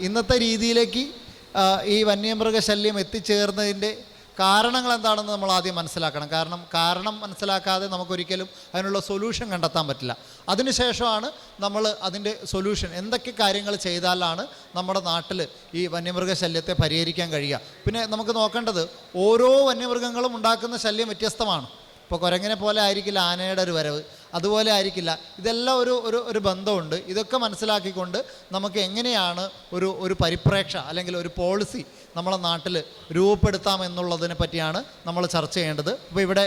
ഇന്നത്തെ രീതിയിലേക്ക് ഈ വന്യമൃഗശല്യം എത്തിച്ചേർന്നതിന്റെ കാരണങ്ങൾ എന്താണെന്ന് നമ്മൾ ആദ്യം മനസ്സിലാക്കണം. കാരണം കാരണം മനസ്സിലാക്കാതെ നമുക്കൊരിക്കലും അതിനുള്ള സൊല്യൂഷൻ കണ്ടെത്താൻ പറ്റില്ല. അതിനുശേഷമാണ് നമ്മൾ അതിന്റെ സൊല്യൂഷൻ എന്തൊക്കെ കാര്യങ്ങൾ ചെയ്താലാണ് നമ്മുടെ നാട്ടിൽ ഈ വന്യമൃഗശല്യത്തെ പരിഹരിക്കാൻ കഴിയുക. പിന്നെ നമുക്ക് നോക്കേണ്ടത് ഓരോ വന്യമൃഗങ്ങളും ഉണ്ടാക്കുന്ന ശല്യം വ്യത്യസ്തമാണ്. ഇപ്പോൾ കുരങ്ങിനെ പോലെ ആയിരിക്കില്ല ആനയുടെ ഒരു വരവ്. അതുപോലെ ആയിരിക്കില്ല. ഇതെല്ലാം ഒരു ഒരു ഒരു ബന്ധമുണ്ട്. ഇതൊക്കെ മനസ്സിലാക്കിക്കൊണ്ട് നമുക്ക് എങ്ങനെയാണ് ഒരു ഒരു പരിപ്രേക്ഷ അല്ലെങ്കിൽ ഒരു പോളിസി നമ്മളെ നാട്ടിൽ രൂപപ്പെടുത്താം എന്നുള്ളതിനെ പറ്റിയാണ് നമ്മൾ ചർച്ച ചെയ്യേണ്ടത്. അപ്പോൾ ഇവിടെ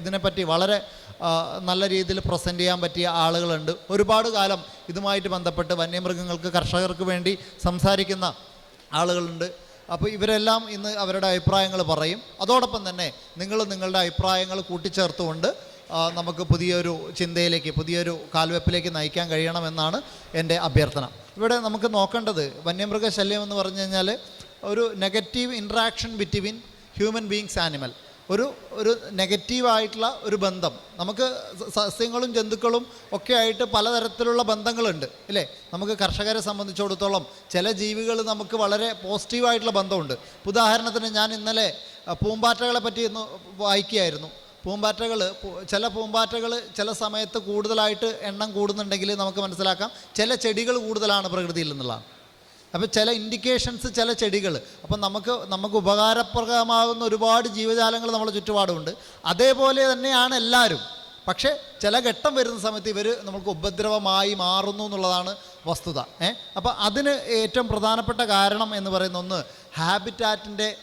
ഇതിനെപ്പറ്റി വളരെ നല്ല രീതിയിൽ പ്രസന്റ് ചെയ്യാൻ പറ്റിയ ആളുകളുണ്ട്. ഒരുപാട് കാലം ഇതുമായിട്ട് ബന്ധപ്പെട്ട് വന്യമൃഗങ്ങൾക്ക് കർഷകർക്ക് വേണ്ടി സംസാരിക്കുന്ന ആളുകളുണ്ട്. അപ്പോൾ ഇവരെല്ലാം ഇന്ന് അവരുടെ അഭിപ്രായങ്ങൾ പറയും. അതോടൊപ്പം തന്നെ നിങ്ങൾ നിങ്ങളുടെ അഭിപ്രായങ്ങൾ കൂട്ടിച്ചേർത്തുകൊണ്ട് നമുക്ക് പുതിയൊരു ചിന്തയിലേക്ക് പുതിയൊരു കാൽവെപ്പിലേക്ക് നയിക്കാൻ കഴിയണമെന്നാണ് എന്റെ അഭ്യർത്ഥന. ഇവിടെ നമുക്ക് നോക്കേണ്ടത് വന്യമൃഗശല്യം എന്ന് പറഞ്ഞു കഴിഞ്ഞാൽ ഒരു negative interaction between human beings animal ഒരു ഒരു നെഗറ്റീവായിട്ടുള്ള ഒരു ബന്ധം. നമുക്ക് സസ്യങ്ങളും ജന്തുക്കളും ഒക്കെ ആയിട്ട് പലതരത്തിലുള്ള ബന്ധങ്ങളുണ്ട് അല്ലേ നമുക്ക് കർഷകരെ സംബന്ധിച്ചിടത്തോളം ചില ജീവികൾ നമുക്ക് വളരെ പോസിറ്റീവായിട്ടുള്ള ബന്ധമുണ്ട്. ഉദാഹരണത്തിന് ഞാൻ ഇന്നലെ പൂമ്പാറ്റകളെ പറ്റി ഒന്ന് വായിക്കുകയായിരുന്നു. പൂമ്പാറ്റകൾ ചില പൂമ്പാറ്റകൾ ചില സമയത്ത് കൂടുതലായിട്ട് എണ്ണം കൂടുന്നുണ്ടെങ്കിൽ നമുക്ക് മനസ്സിലാക്കാം ചില ചെടികൾ കൂടുതലാണ് പ്രകൃതിയിൽ നിന്നുള്ളതാണ് അപ്പോൾ ചില ഇൻഡിക്കേഷൻസ് ചില ചെടികൾ അപ്പം നമുക്ക് നമുക്ക് ഉപകാരപ്രദമാകുന്ന ഒരുപാട് ജീവജാലങ്ങൾ നമ്മുടെ ചുറ്റുപാടുമുണ്ട്. അതേപോലെ തന്നെയാണ് എല്ലാവരും. പക്ഷേ ചില ഘട്ടം വരുന്ന സമയത്ത് ഇവർ നമുക്ക് ഉപദ്രവമായി മാറുന്നു എന്നുള്ളതാണ് വസ്തുത. ഏ? അപ്പോൾ അതിന് ഏറ്റവും പ്രധാനപ്പെട്ട കാരണം എന്ന് പറയുന്ന ഒന്ന് ഹാബിറ്റാറ്റിന്റെ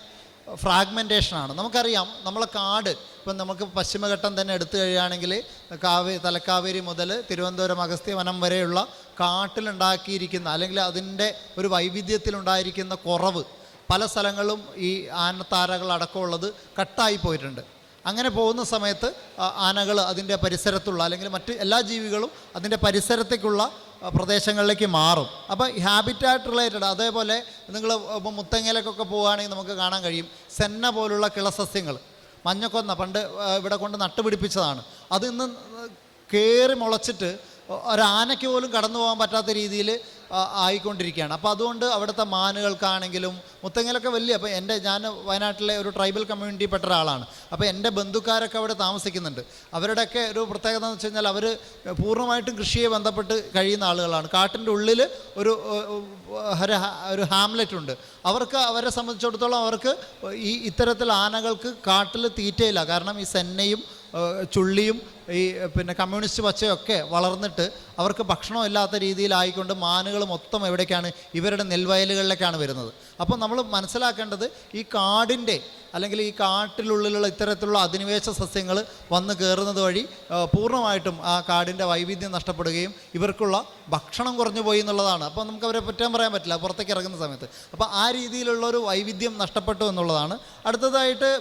ഫ്രാഗ്മെന്റേഷനാണ് നമുക്കറിയാം നമ്മളെ കാട് ഇപ്പം നമുക്ക് പശ്ചിമഘട്ടം തന്നെ എടുത്തു കഴിയുകയാണെങ്കിൽ കാവേ തലക്കാവേരി മുതൽ തിരുവനന്തപുരം അഗസ്ത്യ വനം വരെയുള്ള കാട്ടിലുണ്ടാക്കിയിരിക്കുന്ന അല്ലെങ്കിൽ അതിന്റെ ഒരു വൈവിധ്യത്തിലുണ്ടായിരിക്കുന്ന കുറവ് പല സ്ഥലങ്ങളും ഈ ആനത്താരകൾ അടക്കമുള്ളത് കട്ടായി പോയിട്ടുണ്ട്. അങ്ങനെ പോകുന്ന സമയത്ത് ആനകൾ അതിന്റെ പരിസരത്തുള്ള അല്ലെങ്കിൽ മറ്റ് എല്ലാ ജീവികളും അതിന്റെ പരിസരത്തേക്കുള്ള പ്രദേശങ്ങളിലേക്ക് മാറും. അപ്പോൾ ഹാബിറ്റാറ്റ് റിലേറ്റഡ് അതേപോലെ നിങ്ങൾ ഇപ്പോൾ മുത്തങ്ങയിലേക്കൊക്കെ പോവുകയാണെങ്കിൽ നമുക്ക് കാണാൻ കഴിയും. സെന്ന പോലുള്ള കിളസസ്യങ്ങൾ. മഞ്ഞക്കൊന്ന പണ്ട് ഇവിടെ കൊണ്ട് നട്ടുപിടിപ്പിച്ചതാണ്. അത് ഇന്ന് കയറി മുളച്ചിട്ട് ഒരാനയ്ക്ക് പോലും കടന്നു പോകാൻ പറ്റാത്ത രീതിയിൽ ആയിക്കൊണ്ടിരിക്കുകയാണ്. അപ്പോൾ അതുകൊണ്ട് അവിടുത്തെ മാനുകൾക്കാണെങ്കിലും മുത്തങ്ങയിലൊക്കെ വലിയ അപ്പോൾ എന്റെ ഞാൻ വയനാട്ടിലെ ഒരു ട്രൈബൽ കമ്മ്യൂണിറ്റി പെട്ട ഒരാളാണ്. അപ്പോൾ എന്റെ ബന്ധുക്കാരൊക്കെ അവിടെ താമസിക്കുന്നുണ്ട്. അവരുടെയൊക്കെ ഒരു പ്രത്യേകത എന്ന് വെച്ച് കഴിഞ്ഞാൽ അവർ പൂർണമായിട്ടും കൃഷിയെ ബന്ധപ്പെട്ട് കഴിയുന്ന ആളുകളാണ്. കാട്ടിന്റെ ഉള്ളിൽ ഒരു ഒരു ഹാംലെറ്റ് ഉണ്ട്. അവർക്ക് അവരെ സംബന്ധിച്ചിടത്തോളം അവർക്ക് ഈ ഇത്തരത്തിൽ ആനകൾക്ക് കാട്ടിൽ തീറ്റയില്ല. കാരണം ഈ സെന്നയും ചുള്ളിയും ഈ പിന്നെ കമ്മ്യൂണിസ്റ്റ് പച്ചയൊക്കെ വളർന്നിട്ട് അവർക്ക് ഭക്ഷണം ഇല്ലാത്ത രീതിയിലായിക്കൊണ്ട് മാനുകൾ മൊത്തം എവിടേക്കാണ്? ഇവരുടെ നെൽവയലുകളിലേക്കാണ് വരുന്നത്. അപ്പോൾ നമ്മൾ മനസ്സിലാക്കേണ്ടത് ഈ കാടിന്റെ അല്ലെങ്കിൽ ഈ കാട്ടിലുള്ളിലുള്ള ഇത്തരത്തിലുള്ള അധിനിവേശ സസ്യങ്ങൾ വന്ന് കയറുന്നത് വഴി പൂർണമായിട്ടും ആ കാടിന്റെ വൈവിധ്യം നഷ്ടപ്പെടുകയും ഇവർക്കുള്ള ഭക്ഷണം കുറഞ്ഞു പോയി എന്നുള്ളതാണ്. അപ്പോൾ നമുക്ക് അവരെ പറ്റാൻ പറയാൻ പറ്റില്ല. പുറത്തേക്ക് ഇറങ്ങുന്ന സമയത്ത്. അപ്പോൾ ആ രീതിയിലുള്ള ഒരു വൈവിധ്യം നഷ്ടപ്പെട്ടു എന്നുള്ളതാണ്. അടുത്തതായിട്ട്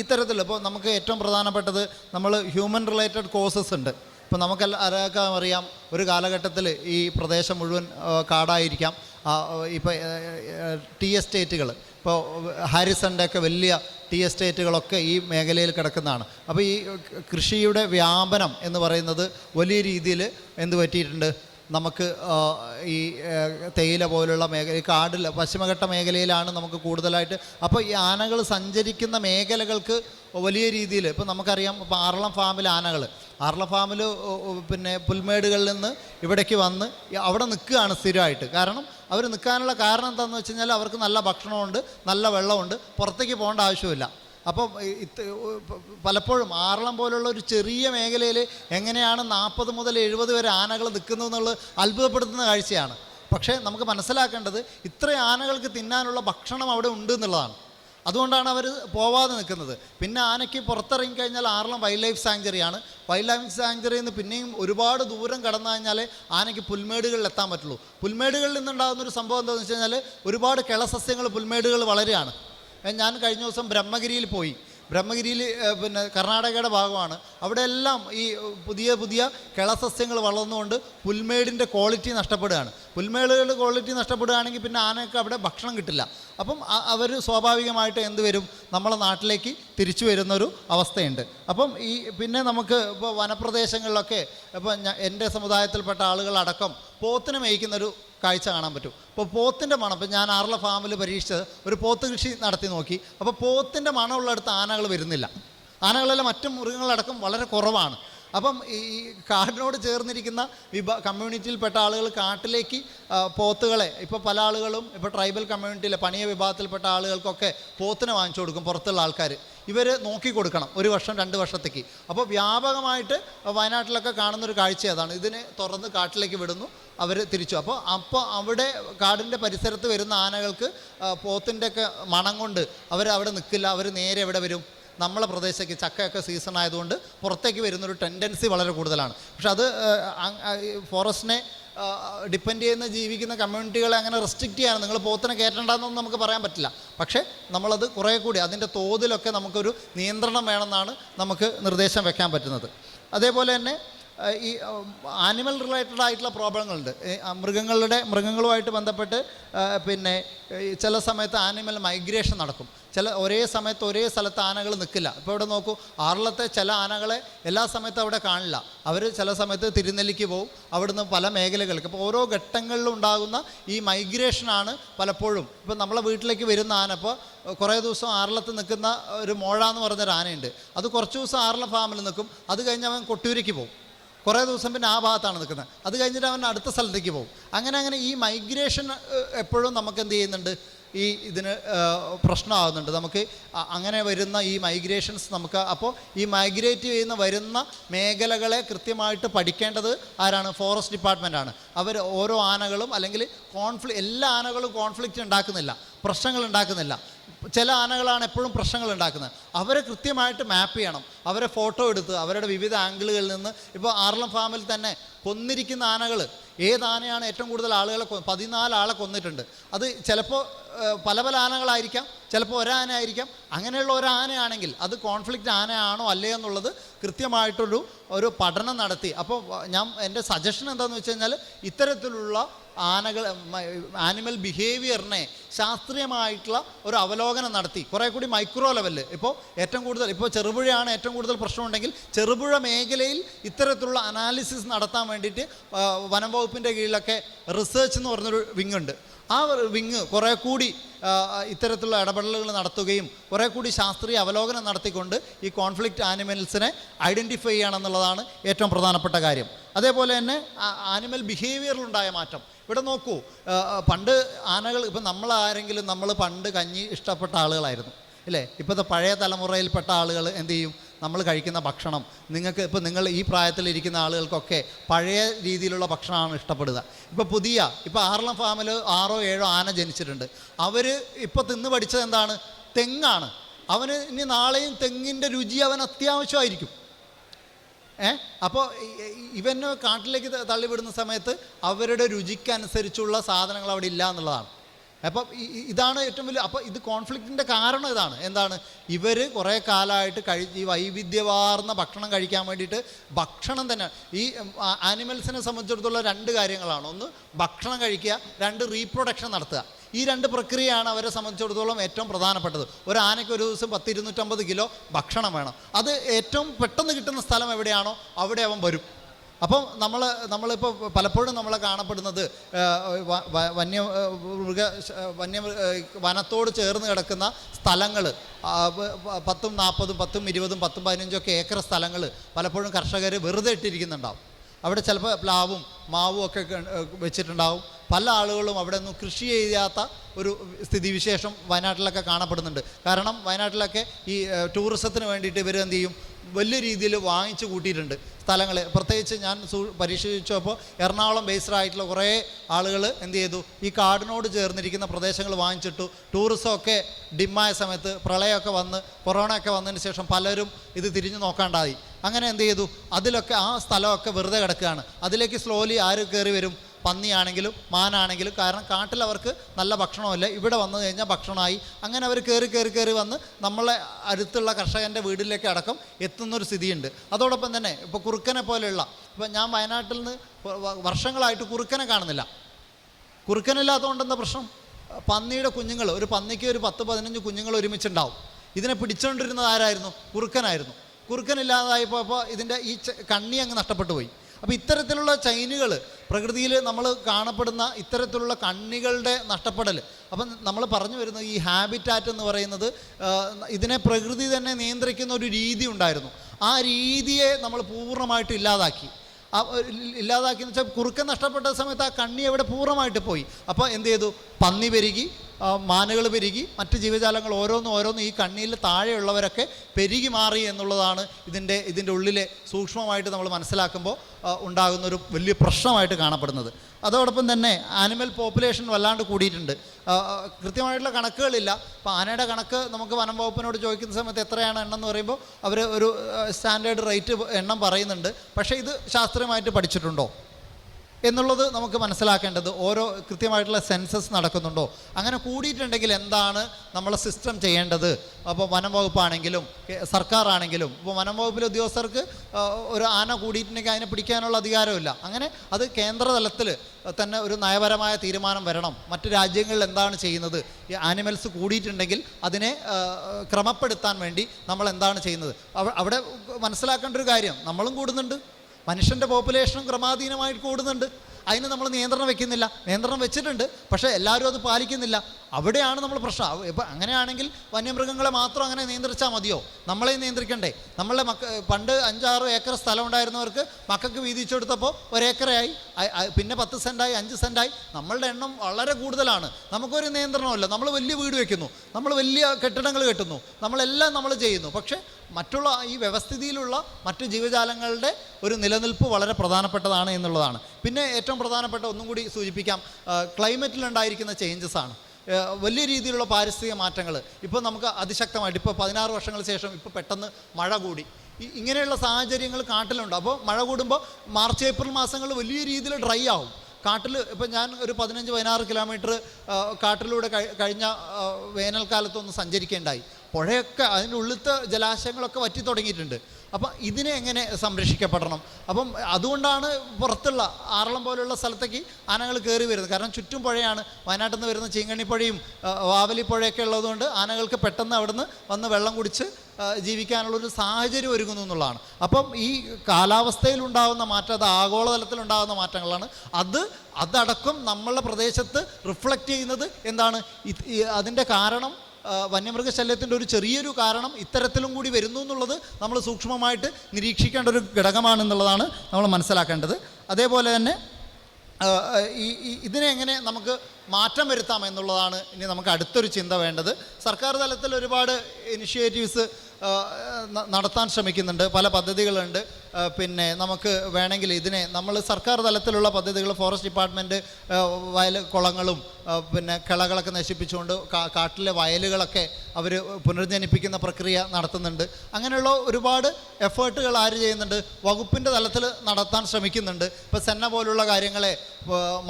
ഇത്തരത്തിൽ ഇപ്പോൾ നമുക്ക് ഏറ്റവും പ്രധാനപ്പെട്ടത് നമ്മൾ ഹ്യൂമൻ റിലേറ്റഡ് കോഴ്സസ് ഉണ്ട്. ഇപ്പോൾ നമുക്ക് ആരൊക്കെ അറിയാം ഒരു കാലഘട്ടത്തിൽ ഈ പ്രദേശം മുഴുവൻ കാടായിരിക്കാം. ഇപ്പോൾ ടി എസ്റ്റേറ്റുകൾ ഇപ്പോൾ ഹാരിസന്റെ ഒക്കെ വലിയ ടി എസ്റ്റേറ്റുകളൊക്കെ ഈ മേഖലയിൽ കിടക്കുന്നതാണ്. അപ്പോൾ ഈ കൃഷിയുടെ വ്യാപനം എന്ന് പറയുന്നത് വലിയ രീതിയിൽ എന്ത് പറ്റിയിട്ടുണ്ട്? നമുക്ക് ഈ തേയില പോലുള്ള മേഖല ഈ കാടിൽ പശ്ചിമഘട്ട മേഖലയിലാണ് നമുക്ക് കൂടുതലായിട്ട്. അപ്പോൾ ഈ ആനകൾ സഞ്ചരിക്കുന്ന മേഖലകൾക്ക് വലിയ രീതിയിൽ ഇപ്പോൾ നമുക്കറിയാം ഇപ്പോൾ ആറളം ഫാമിൽ ആനകൾ ആറളം ഫാമിൽ പിന്നെ പുൽമേടുകളിൽ നിന്ന് ഇവിടേക്ക് വന്ന് അവിടെ നിൽക്കുകയാണ് സ്ഥിരമായിട്ട്. കാരണം അവർ നിൽക്കാനുള്ള കാരണം എന്താണെന്ന് വെച്ച് കഴിഞ്ഞാൽ അവർക്ക് നല്ല ഭക്ഷണമുണ്ട് നല്ല വെള്ളമുണ്ട് പുറത്തേക്ക് പോകേണ്ട ആവശ്യമില്ല. അപ്പം ഈ- പലപ്പോഴും ആറളം പോലുള്ള ഒരു ചെറിയ മേഖലയിൽ എങ്ങനെയാണ് നാൽപ്പത് മുതൽ എഴുപത് വരെ ആനകൾ നിൽക്കുന്നത് എന്നുള്ളത് അത്ഭുതപ്പെടുത്തുന്ന കാഴ്ചയാണ്. പക്ഷേ നമുക്ക് മനസ്സിലാക്കേണ്ടത് ഇത്ര ആനകൾക്ക് തിന്നാനുള്ള ഭക്ഷണം അവിടെ ഉണ്ട് എന്നുള്ളതാണ്. അതുകൊണ്ടാണ് അവർ പോവാതെ നിൽക്കുന്നത്. പിന്നെ ആനയ്ക്ക് പുറത്തിറങ്ങി കഴിഞ്ഞാൽ ആറളം വൈൽഡ് ലൈഫ് സാങ്ചറിയാണ് വൈൽഡ് ലൈഫ് സാങ്ചറിയിൽ നിന്ന് പിന്നെയും ഒരുപാട് ദൂരം കടന്നു കഴിഞ്ഞാൽ ആനയ്ക്ക് പുൽമേടുകളിൽ എത്താൻ പറ്റുള്ളൂ. പുൽമേടുകളിൽ നിന്നുണ്ടാകുന്ന ഒരു സംഭവം എന്താണെന്ന് വെച്ച് കഴിഞ്ഞാൽ ഒരുപാട് കിളസസ്യങ്ങൾ പുൽമേടുകൾ വളരെയാണ് ഞാൻ കഴിഞ്ഞ ദിവസം ബ്രഹ്മഗിരിയിൽ പോയി. ബ്രഹ്മഗിരിയിൽ പിന്നെ കർണാടകയുടെ ഭാഗമാണ്. അവിടെ എല്ലാം ഈ പുതിയ പുതിയ കിളസസ്യങ്ങൾ വളർന്നുകൊണ്ട് പുൽമേടിന്റെ ക്വാളിറ്റി നഷ്ടപ്പെടുകയാണ്. പുൽമേടുകളുടെ ക്വാളിറ്റി നഷ്ടപ്പെടുകയാണെങ്കിൽ പിന്നെ ആനയ്ക്ക് അവിടെ ഭക്ഷണം കിട്ടില്ല. അപ്പം അവർ സ്വാഭാവികമായിട്ട് എന്ത് വരും? നമ്മളെ നാട്ടിലേക്ക് തിരിച്ചു വരുന്നൊരു അവസ്ഥയുണ്ട്. അപ്പം ഈ പിന്നെ നമുക്ക് ഇപ്പോൾ വനപ്രദേശങ്ങളിലൊക്കെ ഇപ്പോൾ ഞാൻ എന്റെ സമുദായത്തിൽപ്പെട്ട ആളുകളടക്കം പോത്തിനെ മേയ്ക്കുന്നൊരു കാഴ്ച കാണാൻ പറ്റും. അപ്പോൾ പോത്തിന്റെ മണം ഇപ്പോൾ ഞാൻ ആറുള്ള ഫാമിൽ പരീക്ഷിച്ചത് ഒരു പോത്ത് കൃഷി നടത്തി നോക്കി. അപ്പോൾ പോത്തിന്റെ മണമുള്ളടുത്ത് ആനകൾ വരുന്നില്ല. ആനകളെല്ലാം മറ്റു മൃഗങ്ങളടക്കം വളരെ കുറവാണ്. അപ്പം ഈ കാടിനോട് ചേർന്നിരിക്കുന്ന വിഭാ കമ്മ്യൂണിറ്റിയിൽപ്പെട്ട ആളുകൾ കാട്ടിലേക്ക് പോത്തുകളെ ഇപ്പോൾ പല ആളുകളും ഇപ്പോൾ ട്രൈബൽ കമ്മ്യൂണിറ്റിയിലെ പണിയ വിഭാഗത്തിൽപ്പെട്ട ആളുകൾക്കൊക്കെ പോത്തിനെ വാങ്ങിച്ചു കൊടുക്കും പുറത്തുള്ള ആൾക്കാർ. ഇവർ നോക്കി കൊടുക്കണം ഒരു വർഷം രണ്ട് വർഷത്തേക്ക്. അപ്പോൾ വ്യാപകമായിട്ട് വയനാട്ടിലൊക്കെ കാണുന്നൊരു കാഴ്ച അതാണ്. ഇതിനെ തുറന്ന് കാട്ടിലേക്ക് വിടുന്നു അവർ തിരിച്ചു. അപ്പോൾ അപ്പോൾ അവിടെ കാടിന്റെ പരിസരത്ത് വരുന്ന ആനകൾക്ക് പോത്തിന്റെ ഒക്കെ മണം കൊണ്ട് അവർ അവിടെ നിൽക്കില്ല അവർ നേരെ എവിടെ വരും? നമ്മളെ പ്രദേശത്തേക്ക് ചക്കയൊക്കെ സീസൺ ആയതുകൊണ്ട് പുറത്തേക്ക് വരുന്നൊരു ടെൻഡൻസി വളരെ കൂടുതലാണ്. പക്ഷെ അത് ഫോറസ്റ്റിനെ ഡിപ്പെൻഡ് ചെയ്യുന്ന ജീവിക്കുന്ന കമ്മ്യൂണിറ്റികളെ അങ്ങനെ റെസ്ട്രിക്റ്റ് ചെയ്യാൻ നിങ്ങൾ പോത്തിനെ കയറ്റേണ്ടതെന്നൊന്നും നമുക്ക് പറയാൻ പറ്റില്ല. പക്ഷേ നമ്മളത് കുറേ കൂടി അതിന്റെ തോതിലൊക്കെ നമുക്കൊരു നിയന്ത്രണം വേണമെന്നാണ് നമുക്ക് നിർദ്ദേശം വെക്കാൻ പറ്റുന്നത്. അതേപോലെ തന്നെ ഈ ആനിമൽ റിലേറ്റഡ് ആയിട്ടുള്ള പ്രോബ്ലങ്ങളുണ്ട്. മൃഗങ്ങളുടെ മൃഗങ്ങളുമായിട്ട് ബന്ധപ്പെട്ട് പിന്നെ ചില സമയത്ത് ആനിമൽ മൈഗ്രേഷൻ നടക്കും. ചില ഒരേ സമയത്ത് ഒരേ സ്ഥലത്ത് ആനകൾ നിൽക്കില്ല. ഇപ്പോൾ ഇവിടെ നോക്കൂ ആറിലത്തെ ചില ആനകളെ എല്ലാ സമയത്തും അവിടെ കാണില്ല. അവർ ചില സമയത്ത് തിരുനെല്ലിക്ക് പോകും അവിടുന്ന് പല മേഖലകൾക്ക്. അപ്പോൾ ഓരോ ഘട്ടങ്ങളിലും ഉണ്ടാകുന്ന ഈ മൈഗ്രേഷനാണ് പലപ്പോഴും. ഇപ്പോൾ നമ്മളെ വീട്ടിലേക്ക് വരുന്ന ആന ഇപ്പോൾ കുറേ ദിവസം ആറിലത്ത് നിൽക്കുന്ന ഒരു മോഴ എന്ന് പറഞ്ഞൊരു ആനയുണ്ട്. അത് കുറച്ച് ദിവസം ആറള ഫാമിൽ നിൽക്കും. അത് കഴിഞ്ഞ് അവൻ കൊട്ടൂരിക്ക് പോകും കുറേ ദിവസം പിന്നെ ആ ഭാഗത്താണ് നിൽക്കുന്നത്. അത് കഴിഞ്ഞിട്ട് അവൻ അടുത്ത സ്ഥലത്തേക്ക് പോകും അങ്ങനെ അങ്ങനെ ഈ മൈഗ്രേഷൻ എപ്പോഴും നമുക്ക് എന്ത് ചെയ്യുന്നുണ്ട്? ഈ ഇതിന് പ്രശ്നമാകുന്നുണ്ട്. നമുക്ക് അങ്ങനെ വരുന്ന ഈ മൈഗ്രേഷൻസ് നമുക്ക് അപ്പോൾ ഈ മൈഗ്രേറ്റ് ചെയ്യുന്ന വരുന്ന മേഖലകളെ കൃത്യമായിട്ട് പഠിക്കേണ്ടത് ആരാണ്? ഫോറസ്റ്റ് ഡിപ്പാർട്ട്മെന്റാണ് അവർ ഓരോ ആനകളും അല്ലെങ്കിൽ കോൺഫ്ലി എല്ലാ ആനകളും കോൺഫ്ലിക്റ്റ് ഉണ്ടാക്കുന്നില്ല. പ്രശ്നങ്ങൾ ഉണ്ടാക്കുന്നില്ല. ചില ആനകളാണ് എപ്പോഴും പ്രശ്നങ്ങൾ ഉണ്ടാക്കുന്നത്. അവരെ കൃത്യമായിട്ട് മാപ്പ് ചെയ്യണം. അവരെ ഫോട്ടോ എടുത്ത് അവരുടെ വിവിധ ആംഗിളുകളിൽ നിന്ന് ഇപ്പോൾ ആർലം ഫാമിൽ തന്നെ കൊന്നിരിക്കുന്ന ആനകൾ ഏത് ആനയാണ് ഏറ്റവും കൂടുതൽ ആളുകളെ പതിനാല് ആളെ കൊന്നിട്ടുണ്ട്. അത് ചിലപ്പോൾ പല പല ആനകളായിരിക്കാം ചിലപ്പോൾ ഒരാന ആയിരിക്കാം അങ്ങനെയുള്ള ഒരു ആനയാണെങ്കിൽ അത് കോൺഫ്ലിക്റ്റ് ആനയാണോ അല്ലേ എന്നുള്ളത് കൃത്യമായിട്ടൊരു ഒരു പഠനം നടത്തി. അപ്പോൾ ഞാൻ എന്റെ സജഷൻ എന്താണെന്ന് വെച്ച് കഴിഞ്ഞാൽ ഇത്തരത്തിലുള്ള ആനകൾ ആനിമൽ ബിഹേവിയറിനെ ശാസ്ത്രീയമായിട്ടുള്ള ഒരു അവലോകനം നടത്തി. കുറേ കൂടി മൈക്രോ ലെവലിൽ ഇപ്പോൾ ഏറ്റവും കൂടുതൽ ഇപ്പോൾ ചെറുപുഴയാണ് ഏറ്റവും കൂടുതൽ പ്രശ്നമുണ്ടെങ്കിൽ ചെറുപുഴ മേഖലയിൽ ഇത്തരത്തിലുള്ള അനാലിസിസ് നടത്താൻ വേണ്ടിയിട്ട് വനം വകുപ്പിന്റെ കീഴിലൊക്കെ റിസർച്ച് എന്ന് പറഞ്ഞൊരു വിങ് ഉണ്ട്. ആ വിങ് കുറേ കൂടി ഇത്തരത്തിലുള്ള ഇടപെടലുകൾ നടത്തുകയും കുറേ കൂടി ശാസ്ത്രീയ അവലോകനം നടത്തിക്കൊണ്ട് ഈ കോൺഫ്ലിക്റ്റ് ആനിമൽസിനെ ഐഡന്റിഫൈ ചെയ്യണമെന്നുള്ളതാണ് ഏറ്റവും പ്രധാനപ്പെട്ട കാര്യം. അതേപോലെ തന്നെ ആനിമൽ ബിഹേവിയറിലുണ്ടായ മാറ്റം. ഇവിടെ നോക്കൂ പണ്ട് ആനകൾ ഇപ്പം നമ്മൾ ആരെങ്കിലും നമ്മൾ പണ്ട് കഞ്ഞി ഇഷ്ടപ്പെട്ട ആളുകളായിരുന്നു ഇല്ലേ? ഇപ്പോഴത്തെ പഴയ തലമുറയിൽപ്പെട്ട ആളുകൾ എന്ത് ചെയ്യും? നമ്മൾ കഴിക്കുന്ന ഭക്ഷണം നിങ്ങൾക്ക് ഇപ്പോൾ നിങ്ങൾ ഈ പ്രായത്തിലിരിക്കുന്ന ആളുകൾക്കൊക്കെ പഴയ രീതിയിലുള്ള ഭക്ഷണമാണ് ഇഷ്ടപ്പെടുക. ഇപ്പോൾ പുതിയ ഇപ്പോൾ ആറളം ഫാമിൽ ആറോ ഏഴോ ആന ജനിച്ചിട്ടുണ്ട്. അവർ ഇപ്പോൾ തിന്ന് പഠിച്ചത് എന്താണ്? തെങ്ങാണ്. അവന് ഇനി നാളെയും തെങ്ങിന്റെ രുചി അവൻ അത്യാവശ്യമായിരിക്കും. ഏ? അപ്പോൾ ഇവനെ കാട്ടിലേക്ക് തള്ളിവിടുന്ന സമയത്ത് അവരുടെ രുചിക്കനുസരിച്ചുള്ള സാധനങ്ങൾ അവിടെ ഇല്ല എന്നുള്ളതാണ്. അപ്പം ഇതാണ് ഏറ്റവും വലിയ അപ്പോൾ ഇത് കോൺഫ്ലിക്റ്റിന്റെ കാരണം ഇതാണ്. എന്താണ്? ഇവർ കുറേ കാലമായിട്ട് കഴി ഈ വൈവിധ്യമാർന്ന ഭക്ഷണം കഴിക്കാൻ വേണ്ടിയിട്ട് ഭക്ഷണം തന്നെ ഈ ആനിമൽസിനെ സംബന്ധിച്ചിടത്തോളം രണ്ട് കാര്യങ്ങളാണ്. ഒന്ന് ഭക്ഷണം കഴിക്കുക. രണ്ട് റീപ്രൊഡക്ഷൻ നടത്തുക. ഈ രണ്ട് പ്രക്രിയയാണ് അവരെ സംബന്ധിച്ചിടത്തോളം ഏറ്റവും പ്രധാനപ്പെട്ടത്. ഒരു ആനയ്ക്ക് ഒരു ദിവസം പത്ത് ഇരുന്നൂറ്റമ്പത് കിലോ ഭക്ഷണം വേണം. അത് ഏറ്റവും പെട്ടെന്ന് കിട്ടുന്ന സ്ഥലം എവിടെയാണോ അവിടെ അവൻ വരും. അപ്പം നമ്മൾ നമ്മളിപ്പോൾ പലപ്പോഴും നമ്മളെ കാണപ്പെടുന്നത് വന്യ മൃഗ വന്യ വനത്തോട് ചേർന്ന് കിടക്കുന്ന സ്ഥലങ്ങൾ പത്തും നാൽപ്പതും പത്തും ഇരുപതും പത്തും പതിനഞ്ചും ഒക്കെ ഏക്കർ സ്ഥലങ്ങൾ പലപ്പോഴും കർഷകർ വെറുതെ ഇട്ടിരിക്കുന്നുണ്ടാവും. അവിടെ ചിലപ്പോൾ പ്ലാവും മാവും ഒക്കെ വെച്ചിട്ടുണ്ടാവും. പല ആളുകളും അവിടെ ഒന്നും കൃഷി ചെയ്യാത്ത ഒരു സ്ഥിതിവിശേഷം വയനാട്ടിലൊക്കെ കാണപ്പെടുന്നുണ്ട്. കാരണം വയനാട്ടിലൊക്കെ ഈ ടൂറിസത്തിന് വേണ്ടിയിട്ട് ഇവർ എന്ത് ചെയ്യും? വലിയ രീതിയിൽ വാങ്ങിച്ചു കൂട്ടിയിട്ടുണ്ട് സ്ഥലങ്ങൾ പ്രത്യേകിച്ച് ഞാൻ സൂ പരീക്ഷിച്ചപ്പോൾ എറണാകുളം ബേസ്ഡ് ആയിട്ടുള്ള കുറേ ആളുകൾ എന്ത് ചെയ്തു? ഈ കാടിനോട് ചേർന്നിരിക്കുന്ന പ്രദേശങ്ങൾ വാങ്ങിച്ചിട്ടു. ടൂറിസമൊക്കെ ഡിമ്മായ സമയത്ത് പ്രളയമൊക്കെ വന്ന് കൊറോണ ഒക്കെ വന്നതിന് ശേഷം പലരും ഇത് തിരിഞ്ഞു നോക്കാണ്ടായി. അങ്ങനെ എന്ത് ചെയ്തു? അതിലൊക്കെ ആ സ്ഥലമൊക്കെ വെറുതെ കിടക്കുകയാണ്. അതിലേക്ക് സ്ലോലി ആര് കയറി വരും? പന്നിയാണെങ്കിലും മാനാണെങ്കിലും കാരണം കാട്ടിൽ അവർക്ക് നല്ല ഭക്ഷണമല്ല. ഇവിടെ വന്നു കഴിഞ്ഞാൽ ഭക്ഷണമായി. അങ്ങനെ അവർ കയറി കയറി കയറി വന്ന് നമ്മളെ അടുത്തുള്ള കർഷകന്റെ വീട്ടിലേക്ക് അടക്കം എത്തുന്നൊരു സ്ഥിതിയുണ്ട്. അതോടൊപ്പം തന്നെ ഇപ്പോൾ കുറുക്കനെ പോലെയുള്ള ഇപ്പോൾ ഞാൻ വയനാട്ടിൽ നിന്ന് വർഷങ്ങളായിട്ട് കുറുക്കനെ കാണുന്നില്ല. കുറുക്കനില്ലാത്തതുകൊണ്ടെന്താ പ്രശ്നം? പന്നിയുടെ കുഞ്ഞുങ്ങൾ ഒരു പന്നിക്ക് ഒരു പത്ത് പതിനഞ്ച് കുഞ്ഞുങ്ങൾ ഒരുമിച്ചുണ്ടാവും. ഇതിനെ പിടിച്ചുകൊണ്ടിരുന്നത് ആരായിരുന്നു? കുറുക്കനായിരുന്നു. കുറുക്കനില്ലാതായപ്പോൾ ഇതിന്റെ ഈ കണ്ണി അങ്ങ് നഷ്ടപ്പെട്ടു പോയി. അപ്പോൾ ഇത്തരത്തിലുള്ള ചൈനുകൾ പ്രകൃതിയിൽ നമ്മൾ കാണപ്പെടുന്ന ഇത്തരത്തിലുള്ള കണ്ണികളുടെ നഷ്ടപ്പെടൽ അപ്പം നമ്മൾ പറഞ്ഞു വരുന്നത് ഈ ഹാബിറ്റാറ്റ് എന്ന് പറയുന്നത് ഇതിനെ പ്രകൃതി തന്നെ നിയന്ത്രിക്കുന്ന ഒരു രീതി ഉണ്ടായിരുന്നു. ആ രീതിയെ നമ്മൾ പൂർണമായിട്ട് ഇല്ലാതാക്കി. ഇല്ലാതാക്കി വെച്ചാൽ കുറുക്കൻ നഷ്ടപ്പെട്ട സമയത്ത് ആ കണ്ണി എവിടെ പൂർണമായിട്ട് പോയി. അപ്പോൾ എന്ത് ചെയ്തു? പന്നി പെരുകി മാനുകൾ പെരുകി മറ്റ് ജീവജാലങ്ങൾ ഓരോന്നും ഓരോന്നും ഈ കണ്ണിയിൽ താഴെയുള്ളവരൊക്കെ പെരുകി മാറി എന്നുള്ളതാണ് ഇതിന്റെ ഇതിന്റെ ഉള്ളിലെ സൂക്ഷ്മമായിട്ട് നമ്മൾ മനസ്സിലാക്കുമ്പോൾ ഉണ്ടാകുന്ന ഒരു വലിയ പ്രശ്നമായിട്ട് കാണപ്പെടുന്നത്. അതോടൊപ്പം തന്നെ ആനിമൽ പോപ്പുലേഷൻ വല്ലാണ്ട് കൂടിയിട്ടുണ്ട്. കൃത്യമായിട്ടുള്ള കണക്കുകളില്ല. അപ്പോൾ ആനയുടെ കണക്ക് നമുക്ക് വനം വകുപ്പിനോട് ചോദിക്കുന്ന സമയത്ത് എത്രയാണ് എണ്ണം എന്ന് പറയുമ്പോൾ അവർ ഒരു സ്റ്റാൻഡേർഡ് റേറ്റ് എണ്ണം പറയുന്നുണ്ട്. പക്ഷേ ഇത് ശാസ്ത്രീയമായിട്ട് പഠിച്ചിട്ടുണ്ടോ? എന്നുള്ളത് നമുക്ക് മനസ്സിലാക്കേണ്ടത് ഓരോ കൃത്യമായിട്ടുള്ള സെൻസസ് നടക്കുന്നുണ്ടോ? അങ്ങനെ കൂടിയിട്ടുണ്ടെങ്കിൽ എന്താണ് നമ്മളെ സിസ്റ്റം ചെയ്യേണ്ടത്? അപ്പോൾ വനം വകുപ്പാണെങ്കിലും സർക്കാർ സർക്കാരാണെങ്കിലും ഇപ്പോൾ വനം വകുപ്പിലെ ഉദ്യോഗസ്ഥർക്ക് ഒരു ആന കൂടിയിട്ടുണ്ടെങ്കിൽ അതിനെ പിടിക്കാനുള്ള അധികാരമില്ല. അങ്ങനെ അത് കേന്ദ്രതലത്തിൽ തന്നെ ഒരു നയപരമായ തീരുമാനം വരണം. മറ്റ് രാജ്യങ്ങളിൽ എന്താണ് ചെയ്യുന്നത്? ഈ ആനിമൽസ് കൂടിയിട്ടുണ്ടെങ്കിൽ അതിനെ ക്രമപ്പെടുത്താൻ വേണ്ടി നമ്മൾ എന്താണ് ചെയ്യുന്നത്? അവിടെ മനസ്സിലാക്കേണ്ട ഒരു കാര്യം നമ്മളും കൂടുന്നുണ്ട്. മനുഷ്യന്റെ പോപ്പുലേഷനും ക്രമാധീനമായിട്ട് കൂടുന്നുണ്ട്. അതിന് നമ്മൾ നിയന്ത്രണം വെക്കുന്നില്ല. നിയന്ത്രണം വെച്ചിട്ടുണ്ട് പക്ഷേ എല്ലാവരും അത് പാലിക്കുന്നില്ല. അവിടെയാണ് നമ്മൾ പ്രശ്നം. ഇപ്പം അങ്ങനെയാണെങ്കിൽ വന്യമൃഗങ്ങളെ മാത്രം അങ്ങനെ നിയന്ത്രിച്ചാൽ മതിയോ? നമ്മളെ നിയന്ത്രിക്കണ്ടേ? നമ്മളെ മക്ക പണ്ട് അഞ്ചാറ് ഏക്കർ സ്ഥലം ഉണ്ടായിരുന്നവർക്ക് മക്കൾക്ക് വീതിച്ചു കൊടുത്തപ്പോൾ ഒരേക്കറായി. പിന്നെ പത്ത് സെന്റായി അഞ്ച് സെന്റായി നമ്മളുടെ എണ്ണം വളരെ കൂടുതലാണ്. നമുക്കൊരു നിയന്ത്രണമല്ല നമ്മൾ വലിയ വീട് വെക്കുന്നു. നമ്മൾ വലിയ കെട്ടിടങ്ങൾ കെട്ടുന്നു. നമ്മളെല്ലാം നമ്മൾ ചെയ്യുന്നു. പക്ഷേ മറ്റുള്ള ഈ വ്യവസ്ഥിതിയിലുള്ള മറ്റു ജീവജാലങ്ങളുടെ ഒരു നിലനിൽപ്പ് വളരെ പ്രധാനപ്പെട്ടതാണ് എന്നുള്ളതാണ്. പിന്നെ ഏറ്റവും പ്രധാനപ്പെട്ട ഒന്നും കൂടി സൂചിപ്പിക്കാം. ക്ലൈമറ്റിലുണ്ടായിരിക്കുന്ന ചേഞ്ചസ് ആണ്. വലിയ രീതിയിലുള്ള പാരിസ്ഥിതിക മാറ്റങ്ങൾ ഇപ്പോൾ നമുക്ക് അതിശക്തമായിട്ട് ഇപ്പോൾ പതിനാറ് വർഷങ്ങൾക്ക് ശേഷം ഇപ്പോൾ പെട്ടെന്ന് മഴ കൂടി. ഇങ്ങനെയുള്ള സാഹചര്യങ്ങൾ കാട്ടിലുണ്ട്. അപ്പോൾ മഴ കൂടുമ്പോൾ മാർച്ച് ഏപ്രിൽ മാസങ്ങളിൽ വലിയ രീതിയിൽ ഡ്രൈ ആവും. കാട്ടിൽ ഇപ്പം ഞാൻ ഒരു പതിനഞ്ച് പതിനാറ് കിലോമീറ്റർ കാട്ടിലൂടെ കഴിഞ്ഞ വേനൽക്കാലത്തൊന്ന് സഞ്ചരിക്കേണ്ടായി. പുഴയൊക്കെ അതിന്റെ ഉള്ളിലത്തെ ജലാശയങ്ങളൊക്കെ വറ്റി തുടങ്ങിയിട്ടുണ്ട്. അപ്പം ഇതിനെ എങ്ങനെ സംരക്ഷിക്കപ്പെടണം? അപ്പം അതുകൊണ്ടാണ് പുറത്തുള്ള ആറളം പോലുള്ള സ്ഥലത്തേക്ക് ആനകൾ കയറി വരുന്നത്. കാരണം ചുറ്റും പുഴയാണ്. വയനാട്ടിൽ നിന്ന് വരുന്ന ചീങ്കണ്ണിപ്പുഴയും വാവലിപ്പുഴയൊക്കെ വാവലി പുഴയൊക്കെ ഉള്ളതുകൊണ്ട് ആനകൾക്ക് പെട്ടെന്ന് അവിടുന്ന് വന്ന് വെള്ളം കുടിച്ച് ജീവിക്കാനുള്ളൊരു സാഹചര്യം ഒരുങ്ങുന്നു എന്നുള്ളതാണ്. അപ്പം ഈ കാലാവസ്ഥയിൽ ഉണ്ടാകുന്ന മാറ്റം അത് ആഗോളതലത്തിൽ ഉണ്ടാകുന്ന മാറ്റങ്ങളാണ്. അത് അതടക്കം നമ്മളുടെ പ്രദേശത്ത് റിഫ്ലക്റ്റ് ചെയ്യുന്നത് എന്താണ്? അതിന്റെ കാരണം വന്യമൃഗശല്യത്തിന്റെ ഒരു ചെറിയൊരു കാരണം ഇത്തരത്തിലും കൂടി വരുന്നു എന്നുള്ളത് നമ്മൾ സൂക്ഷ്മമായിട്ട് നിരീക്ഷിക്കേണ്ട ഒരു ഘടകമാണെന്നുള്ളതാണ് നമ്മൾ മനസ്സിലാക്കേണ്ടത്. അതേപോലെ തന്നെ ഈ ഇതിനെ എങ്ങനെ നമുക്ക് മാറ്റം വരുത്താം എന്നുള്ളതാണ് ഇനി നമുക്ക് അടുത്തൊരു ചിന്ത വേണ്ടത്. സർക്കാർ തലത്തിൽ ഒരുപാട് ഇനിഷ്യേറ്റീവ്സ് നടത്താൻ ശ്രമിക്കുന്നുണ്ട്. പല പദ്ധതികളുണ്ട്. പിന്നെ നമുക്ക് വേണമെങ്കിൽ ഇതിനെ നമ്മൾ സർക്കാർ തലത്തിലുള്ള പദ്ധതികൾ ഫോറസ്റ്റ് ഡിപ്പാർട്ട്മെന്റ് വയൽ കുളങ്ങളും പിന്നെ കിളകളൊക്കെ നശിപ്പിച്ചുകൊണ്ട് കാട്ടിലെ വയലുകളൊക്കെ അവർ പുനർജനിപ്പിക്കുന്ന പ്രക്രിയ നടത്തുന്നുണ്ട്. അങ്ങനെയുള്ള ഒരുപാട് എഫേർട്ടുകൾ ആര് ചെയ്യുന്നുണ്ട്? വകുപ്പിന്റെ തലത്തിൽ നടത്താൻ ശ്രമിക്കുന്നുണ്ട്. ഇപ്പോൾ സെന്ന പോലുള്ള കാര്യങ്ങളെ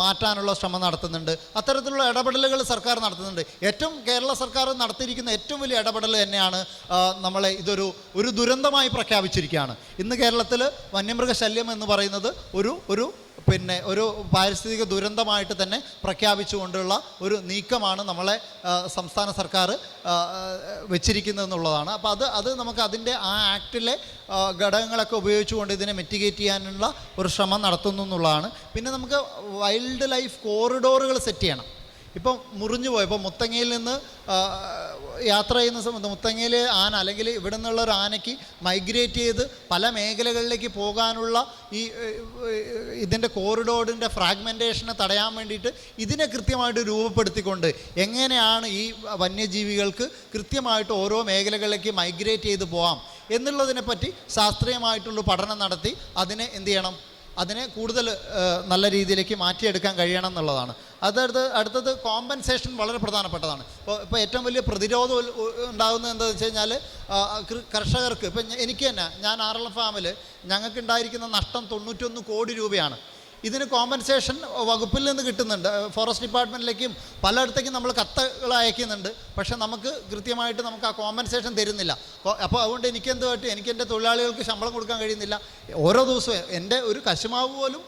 മാറ്റാനുള്ള ശ്രമം നടത്തുന്നുണ്ട്. അത്തരത്തിലുള്ള ഇടപെടലുകൾ സർക്കാർ നടത്തുന്നുണ്ട്. ഏറ്റവും കേരള സർക്കാർ നടത്തിയിരിക്കുന്ന ഏറ്റവും വലിയ ഇടപെടൽ തന്നെയാണ് നമ്മളെ ഇതൊരു ഒരു ദുരന്തമായി പ്രഖ്യാപിച്ചിരിക്കുകയാണ്. ഇന്ന് കേരളത്തിൽ വന്യമൃഗശല്യം എന്ന് പറയുന്നത് ഒരു ഒരു പിന്നെ ഒരു പാരിസ്ഥിതിക ദുരന്തമായിട്ട് തന്നെ പ്രഖ്യാപിച്ചുകൊണ്ടുള്ള ഒരു നീക്കമാണ് നമ്മളെ സംസ്ഥാന സർക്കാർ വെച്ചിരിക്കുന്നതെന്നുള്ളതാണ്. അപ്പോൾ അത് അത് നമുക്ക് അതിന്റെ ആ ആക്ടിലെ ഘടകങ്ങളൊക്കെ ഉപയോഗിച്ചുകൊണ്ട് ഇതിനെ മെറ്റിഗേറ്റ് ചെയ്യാനുള്ള ഒരു ശ്രമം നടത്തുന്നു എന്നുള്ളതാണ്. പിന്നെ നമുക്ക് വൈൽഡ് ലൈഫ് കോറിഡോറുകൾ സെറ്റ് ചെയ്യണം. ഇപ്പം മുറിഞ്ഞു പോയി. ഇപ്പം മുത്തങ്ങയിൽ നിന്ന് യാത്ര ചെയ്യുന്ന സമയത്ത് മുത്തങ്ങയിലെ ആന അല്ലെങ്കിൽ ഇവിടെ നിന്നുള്ള ഒരു ആനയ്ക്ക് മൈഗ്രേറ്റ് ചെയ്ത് പല മേഖലകളിലേക്ക് പോകാനുള്ള ഈ ഇതിന്റെ കോറിഡോറിന്റെ ഫ്രാഗ്മെന്റേഷനെ തടയാൻ വേണ്ടിയിട്ട് ഇതിനെ കൃത്യമായിട്ട് രൂപപ്പെടുത്തിക്കൊണ്ട് എങ്ങനെയാണ് ഈ വന്യജീവികൾക്ക് കൃത്യമായിട്ട് ഓരോ മേഖലകളിലേക്ക് മൈഗ്രേറ്റ് ചെയ്ത് പോകാം എന്നുള്ളതിനെപ്പറ്റി ശാസ്ത്രീയമായിട്ടുള്ള പഠനം നടത്തി അതിനെ എന്ത് ചെയ്യണം? അതിനെ കൂടുതൽ നല്ല രീതിയിലേക്ക് മാറ്റിയെടുക്കാൻ കഴിയണം എന്നുള്ളതാണ്. അതടുത്ത് അടുത്തത് കോമ്പൻസേഷൻ വളരെ പ്രധാനപ്പെട്ടതാണ്. ഇപ്പോൾ ഇപ്പോൾ ഏറ്റവും വലിയ പ്രതിരോധം ഉണ്ടാകുന്നത് എന്താണെന്ന് വെച്ച് കഴിഞ്ഞാൽ കർഷകർക്ക് ഇപ്പം എനിക്ക് തന്നെ ഞാൻ ആറളം ഫാമിൽ ഞങ്ങൾക്ക് ഉണ്ടായിരിക്കുന്ന നഷ്ടം തൊണ്ണൂറ്റൊന്ന് കോടി രൂപയാണ്. ഇതിന് കോമ്പൻസേഷൻ വകുപ്പിൽ നിന്ന് കിട്ടുന്നുണ്ട്. ഫോറസ്റ്റ് ഡിപ്പാർട്ട്മെന്റിലേക്കും പലയിടത്തേക്കും നമ്മൾ കത്തുകൾ അയക്കുന്നുണ്ട്. പക്ഷേ നമുക്ക് കൃത്യമായിട്ട് നമുക്ക് ആ കോമ്പൻസേഷൻ തരുന്നില്ല. അപ്പോൾ അതുകൊണ്ട് എനിക്ക് എന്ത് പറ്റും? എനിക്ക് എന്റെ തൊഴിലാളികൾക്ക് ശമ്പളം കൊടുക്കാൻ കഴിയുന്നില്ല. ഓരോ ദിവസവും എന്റെ ഒരു കശുമാവ് പോലും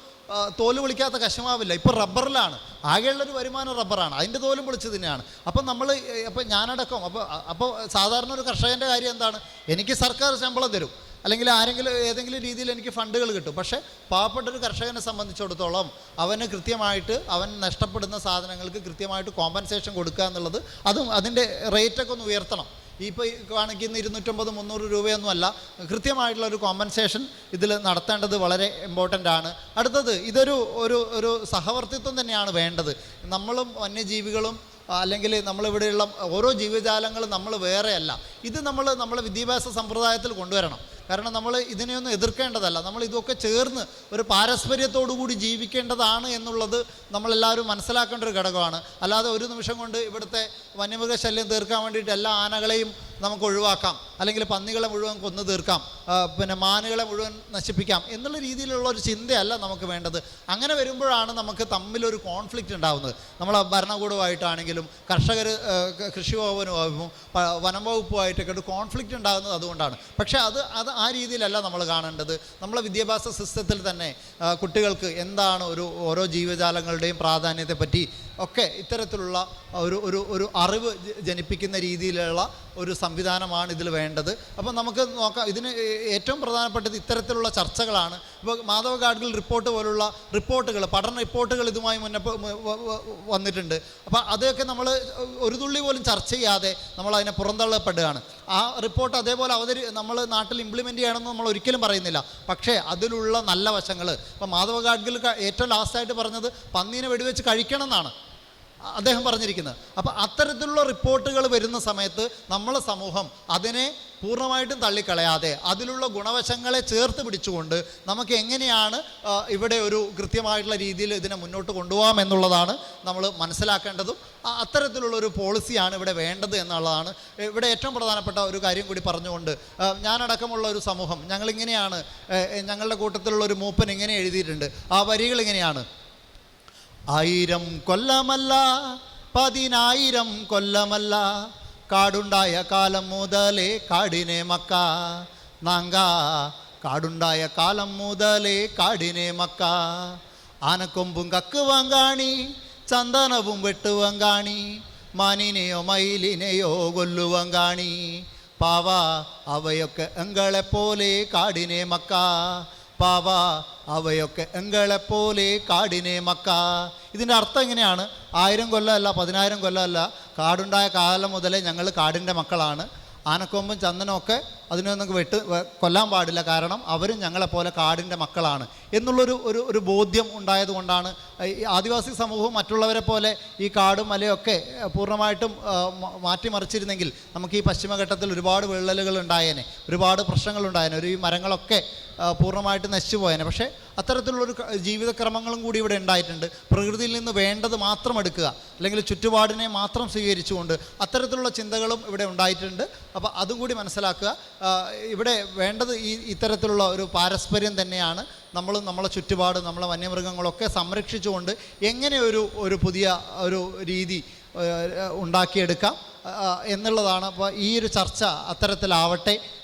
തോൽ വിളിക്കാത്ത കശമാവില്ല. ഇപ്പോൾ റബ്ബറിലാണ്. ആകെയുള്ളൊരു വരുമാനം റബ്ബറാണ്. അതിന്റെ തോലും വിളിച്ചു തന്നെയാണ്. അപ്പം നമ്മൾ അപ്പോൾ ഞാനടക്കം അപ്പോൾ അപ്പോൾ സാധാരണ ഒരു കർഷകന്റെ കാര്യം എന്താണ്? എനിക്ക് സർക്കാർ ശമ്പളം തരും. അല്ലെങ്കിൽ ആരെങ്കിലും ഏതെങ്കിലും രീതിയിൽ എനിക്ക് ഫണ്ടുകൾ കിട്ടും. പക്ഷേ പാവപ്പെട്ട ഒരു കർഷകനെ സംബന്ധിച്ചിടത്തോളം അവന് കൃത്യമായിട്ട് അവൻ നഷ്ടപ്പെടുന്ന സാധനങ്ങൾക്ക് കൃത്യമായിട്ട് കോമ്പൻസേഷൻ കൊടുക്കുക എന്നുള്ളത് അതും അതിന്റെ റേറ്റൊക്കെ ഒന്ന് ഉയർത്തണം. ഇപ്പോൾ കാണിക്കുന്ന ഇരുന്നൂറ്റമ്പത് മുന്നൂറ് രൂപയൊന്നും അല്ല കൃത്യമായിട്ടുള്ള ഒരു കോമ്പൻസേഷൻ ഇതിൽ നടത്തേണ്ടത് വളരെ ഇമ്പോർട്ടന്റ് ആണ്. അടുത്തത് ഇതൊരു ഒരു ഒരു സഹവർത്തിത്വം തന്നെയാണ് വേണ്ടത്. നമ്മളും വന്യജീവികളും അല്ലെങ്കിൽ നമ്മളിവിടെയുള്ള ഓരോ ജീവജാലങ്ങളും നമ്മൾ വേറെയല്ല. ഇത് നമ്മൾ നമ്മളെ വിദ്യാഭ്യാസ സമ്പ്രദായത്തിൽ കൊണ്ടുവരണം. കാരണം നമ്മൾ ഇതിനെയൊന്നും എതിർക്കേണ്ടതല്ല. നമ്മൾ ഇതൊക്കെ ചേർന്ന് ഒരു പാരസ്പര്യത്തോടു കൂടി ജീവിക്കേണ്ടതാണ് എന്നുള്ളത് നമ്മളെല്ലാവരും മനസ്സിലാക്കേണ്ട ഒരു ഘടകമാണ്. അല്ലാതെ ഒരു നിമിഷം കൊണ്ട് ഇവിടുത്തെ വന്യമൃഗശല്യം തീർക്കാൻ വേണ്ടിയിട്ട് എല്ലാ ആനകളെയും നമുക്ക് ഒഴിവാക്കാം. അല്ലെങ്കിൽ പന്നികളെ മുഴുവൻ കൊന്നു തീർക്കാം. പിന്നെ മാനുകളെ മുഴുവൻ നശിപ്പിക്കാം എന്നുള്ള രീതിയിലുള്ള ഒരു ചിന്തയല്ല നമുക്ക് വേണ്ടത്. അങ്ങനെ വരുമ്പോഴാണ് നമുക്ക് തമ്മിലൊരു കോൺഫ്ലിക്റ്റ് ഉണ്ടാകുന്നത് നമ്മൾ ഭരണകൂടമായിട്ടാണെങ്കിലും കർഷകർ കൃഷി പ- വനം വകുപ്പുമായിട്ടൊക്കെ ഒരു കോൺഫ്ലിക്റ്റ് ഉണ്ടാകുന്നത് അതുകൊണ്ടാണ്. പക്ഷേ അത് അത് ആ രീതിയിലല്ല നമ്മൾ കാണേണ്ടത്. നമ്മളെ വിദ്യാഭ്യാസ സിസ്റ്റത്തിൽ തന്നെ കുട്ടികൾക്ക് എന്താണ് ഒരു ഓരോ ജീവജാലങ്ങളുടെയും പ്രാധാന്യത്തെ പറ്റി ഒക്കെ ഇത്തരത്തിലുള്ള ഒരു ഒരു ഒരു അറിവ് ജനിപ്പിക്കുന്ന രീതിയിലുള്ള ഒരു സംവിധാനമാണ് ഇതിൽ വേണ്ടത്. അപ്പം നമുക്ക് നോക്കാം ഇതിന് ഏറ്റവും പ്രധാനപ്പെട്ടത് ഇത്തരത്തിലുള്ള ചർച്ചകളാണ്. ഇപ്പോൾ മാധവ ഗാഡ്ഗിൽ റിപ്പോർട്ട് പോലുള്ള റിപ്പോർട്ടുകൾ പഠന റിപ്പോർട്ടുകൾ ഇതുമായി മുന്നേ വന്നിട്ടുണ്ട്. അപ്പോൾ അതൊക്കെ നമ്മൾ ഒരു തുള്ളി പോലും ചർച്ച ചെയ്യാതെ നമ്മൾ അതിനെ പുറന്തള്ളപ്പെടുകയാണ്. ആ റിപ്പോർട്ട് അതേപോലെ അവതരി നമ്മൾ നാട്ടിൽ ഇംപ്ലിമെന്റ് ചെയ്യണമെന്ന് നമ്മൾ ഒരിക്കലും പറയുന്നില്ല. പക്ഷേ അതിലുള്ള നല്ല വശങ്ങൾ ഇപ്പോൾ മാധവ ഗാഡ്ഗിൽ ഏറ്റവും ലാസ്റ്റായിട്ട് പറഞ്ഞത് പന്നീനെ വെടിവെച്ച് കഴിക്കണം എന്നാണ് അദ്ദേഹം പറഞ്ഞിരിക്കുന്നത് അപ്പോൾ അത്തരത്തിലുള്ള റിപ്പോർട്ടുകൾ വരുന്ന സമയത്ത് നമ്മളെ സമൂഹം അതിനെ പൂർണമായിട്ടും തള്ളിക്കളയാതെ അതിലുള്ള ഗുണവശങ്ങളെ ചേർത്ത് പിടിച്ചുകൊണ്ട് നമുക്ക് എങ്ങനെയാണ് ഇവിടെ ഒരു കൃത്യമായിട്ടുള്ള രീതിയിൽ ഇതിനെ മുന്നോട്ട് കൊണ്ടുപോകാം എന്നുള്ളതാണ് നമ്മൾ മനസ്സിലാക്കേണ്ടതും. ആ, അത്തരത്തിലുള്ള ഒരു പോളിസിയാണ് ഇവിടെ വേണ്ടത് എന്നുള്ളതാണ്. ഇവിടെ ഏറ്റവും പ്രധാനപ്പെട്ട ഒരു കാര്യം കൂടി പറഞ്ഞുകൊണ്ട് ഞാനടക്കമുള്ള ഒരു സമൂഹം ഞങ്ങളിങ്ങനെയാണ് ഞങ്ങളുടെ കൂട്ടത്തിലുള്ള ഒരു മൂപ്പൻ ഇങ്ങനെ എഴുതിയിട്ടുണ്ട്. ആ വരികൾ ഇങ്ങനെയാണ്. ആയിരം കൊല്ലമല്ല പതിനായിരം കൊല്ലമല്ല കാടുണ്ടായ കാലം മുതലേ കാടിനെ മക്ക നാങ്ക കാടുണ്ടായ കാലം മുതലേ കാടിനെ മക്ക ആനക്കൊമ്പും കക്കുവാങ്കാണി ചന്ദനവും വെട്ടുവങ്കാണി മാനിനെയോ മയിലിനെയോ കൊല്ലുവങ്കാണി പാവ അവയൊക്കെ എങ്കളെപ്പോലെ കാടിനെ മക്ക പാവ അവയൊക്കെ എങ്കളെപ്പോലെ കാടിനെ മക്ക. ഇതിന്റെ അർത്ഥം എങ്ങനെയാണ്? ആയിരം കൊല്ലമല്ല പതിനായിരം കൊല്ലമല്ല കാടുണ്ടായ കാലം മുതലേ ഞങ്ങൾ കാടിന്റെ മക്കളാണ്. ആനക്കൊമ്പും ചന്ദനമൊക്കെ അതിനൊന്നും വെട്ട് കൊല്ലാൻ പാടില്ല. കാരണം അവരും ഞങ്ങളെപ്പോലെ കാടിന്റെ മക്കളാണ്. എന്നുള്ളൊരു ഒരു ഒരു ബോധ്യം ഉണ്ടായതുകൊണ്ടാണ് ഈ ആദിവാസി സമൂഹവും മറ്റുള്ളവരെ പോലെ ഈ കാടും മലയൊക്കെ പൂർണമായിട്ടും മാറ്റിമറിച്ചിരുന്നെങ്കിൽ നമുക്ക് ഈ പശ്ചിമഘട്ടത്തിൽ ഒരുപാട് വിള്ളലുകൾ ഉണ്ടായേനെ ഒരുപാട് പ്രശ്നങ്ങൾ ഉണ്ടായേനെ ഒരു ഈ മരങ്ങളൊക്കെ പൂർണമായിട്ട് നശിച്ചു പോയേനെ പക്ഷേ അത്തരത്തിലുള്ളൊരു ജീവിതക്രമങ്ങളും കൂടി ഇവിടെ ഉണ്ടായിട്ടുണ്ട്. പ്രകൃതിയിൽ നിന്ന് വേണ്ടത് മാത്രം എടുക്കുക. അല്ലെങ്കിൽ ചുറ്റുപാടിനെ മാത്രം സ്വീകരിച്ചുകൊണ്ട് അത്തരത്തിലുള്ള ചിന്തകളും ഇവിടെ ഉണ്ടായിട്ടുണ്ട്. അപ്പോൾ അതും കൂടി മനസ്സിലാക്കുക. ഇവിടെ വേണ്ടത് ഈ ഇത്തരത്തിലുള്ള ഒരു പാരസ്പര്യം തന്നെയാണ്. നമ്മൾ നമ്മളെ ചുറ്റുപാട് നമ്മളെ വന്യമൃഗങ്ങളൊക്കെ സംരക്ഷിച്ചുകൊണ്ട് എങ്ങനെ ഒരു ഒരു പുതിയ ഒരു രീതി ഉണ്ടാക്കിയെടുക്കാം. എന്നുള്ളതാണ്. അപ്പോൾ ഈ ഒരു ചർച്ച അത്തരത്തിലാവട്ടെ.